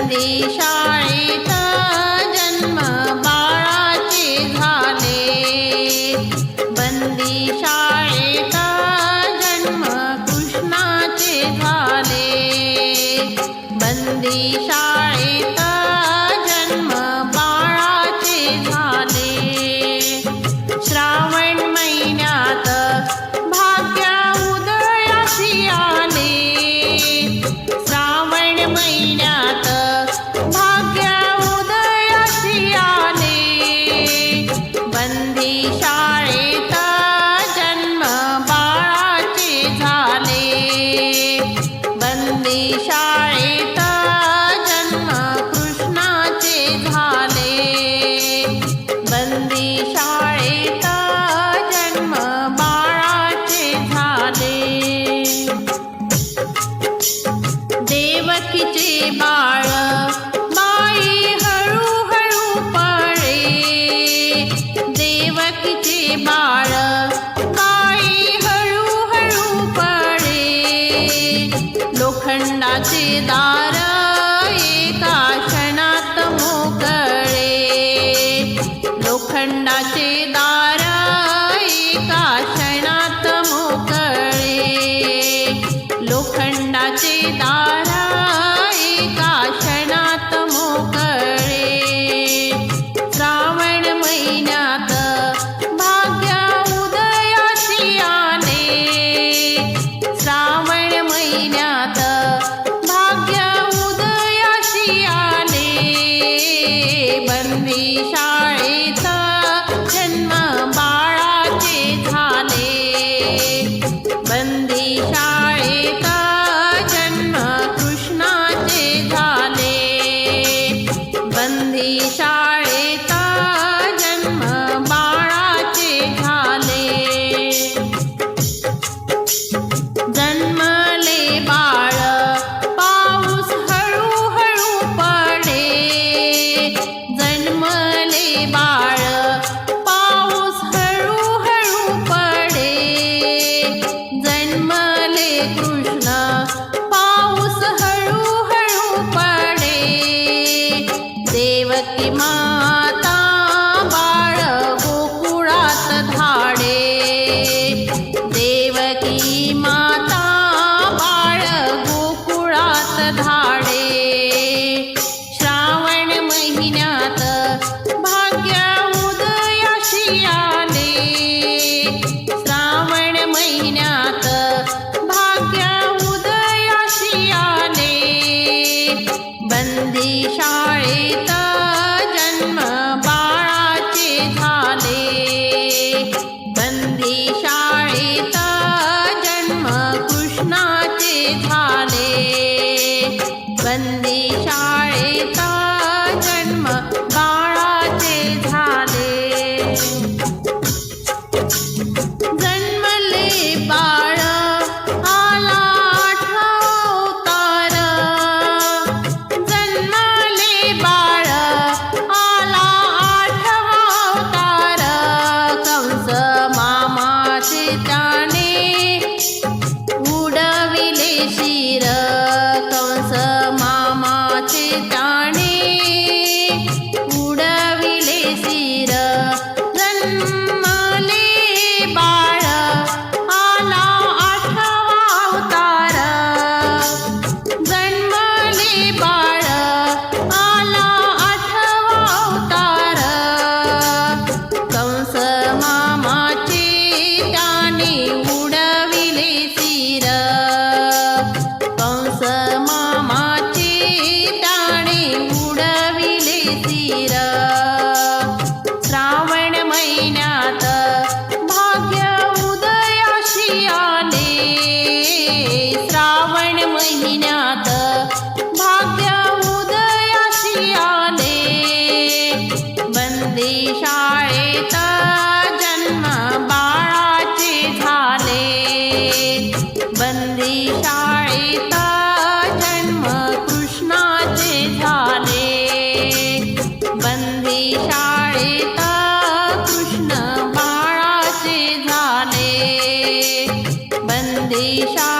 बंदी शाळेचा जन्म बंदी शाळेचा जन्म कृष्णाचे झाले. बंदी शाळे लोखंडाचे दार एका क्षणात मोकळे. लोखंडाचे दार एका क्षणात मोकळे. लोखंडाचे दार बंदीशा माईचा जन्म कृष्णाचे बंदी शाळेता कृष्ण बाळाचे झाले. बंदी शाळे